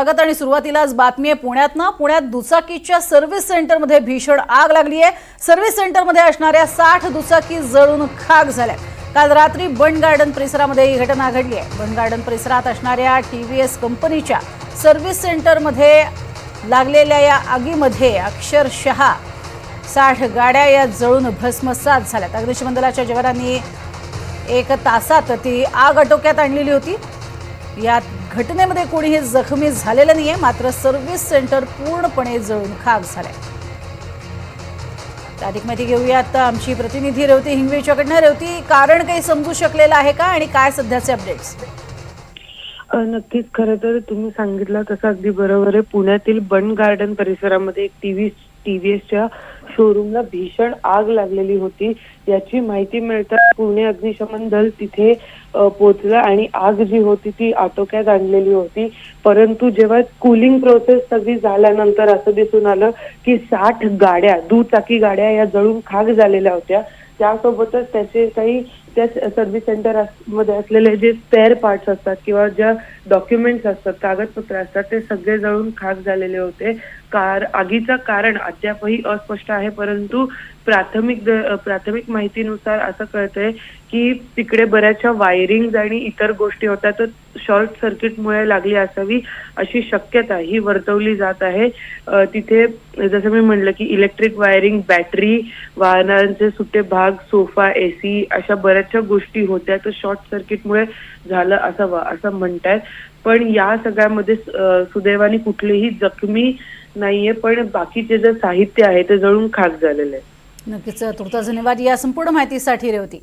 स्वागत आणि सुरुवातीलाच बातमी आहे पुण्यातनं. पुण्यात दुचाकीच्या सर्व्हिस सेंटरमध्ये भीषण आग लागली आहे. सर्व्हिस सेंटरमध्ये असणाऱ्या साठ दुचाकी जळून खाक झाल्या. काल रात्री बंड गार्डन परिसरामध्ये ही घटना घडली आहे. बंड गार्डन परिसरात असणाऱ्या टी व्ही एस कंपनीच्या सर्व्हिस सेंटरमध्ये लागलेल्या या आगीमध्ये अक्षरशः साठ गाड्या या जळून भस्मसात झाल्यात. अग्निशमन दलाच्या जवानांनी एक तासात ती आग आटोक्यात आणलेली होती. या घटनेमध्ये कोणीही जखमी झालेलं नाहीये मात्र सर्व्हिस सेंटर पूर्णपणे जळून खाक झालंय. अधिक माहिती आता आमची प्रतिनिधी रेवती हिंगवीच्याकडनं. रेवती कारण काही समजू शकलेलं आहे का? आणि काय सध्याचे अपडेट्स नक्कीच. खरं तर तुम्ही सांगितलं तसं अगदी बरोबर आहे. पुण्यातील बंड गार्डन परिसरामध्ये एक टीव्ही टीव्हीएसच्या शोरूमला भीषण आग लागलेली होती. याची माहिती मिळताच पुणे अग्निशमन दल तिथे पोहोचलं आणि आग जी होती ती आटोक्यात आणलेली होती. परंतु जेव्हा कुलिंग प्रोसेस सगळी झाल्यानंतर असं दिसून आलं की साठ गाड्या दुचाकी गाड्या या जळून खाक झालेल्या होत्या. त्यासोबतच त्याचे काही त्या सर्व्हिस सेंटरमध्ये असलेले जे स्पेअर पार्ट्स असतात किंवा ज्या डॉक्युमेंट्स असतात कागदपत्र असतात ते सगळे जळून खाक झालेले होते. कार आगीचं कारण अद्यापही अस्पष्ट आहे परंतु प्राथमिक प्राथमिक माहितीनुसार असं कळतंय की तिकडे बऱ्याचशा वायरिंग आणि इतर गोष्टी होत्या तर शॉर्ट सर्किटमुळे लागली असावी अशी शक्यता ही वर्तवली जात आहे. तिथे जसं मी म्हणलं की इलेक्ट्रिक वायरिंग बॅटरी वाहनांचे सुटे भाग सोफा एसी अशा बऱ्याच बऱ्याचशा गोष्टी होत्या तर शॉर्ट सर्किटमुळे झालं असावं असं म्हणतायत. पण या सगळ्यामध्ये सुदैवाने कुठलेही जखमी नाहीये पण बाकीचे जे साहित्य आहे ते जळून खाक झालेलं आहे नक्कीच तुर्तास धन्यवाद. या संपूर्ण माहितीसाठी रेवती.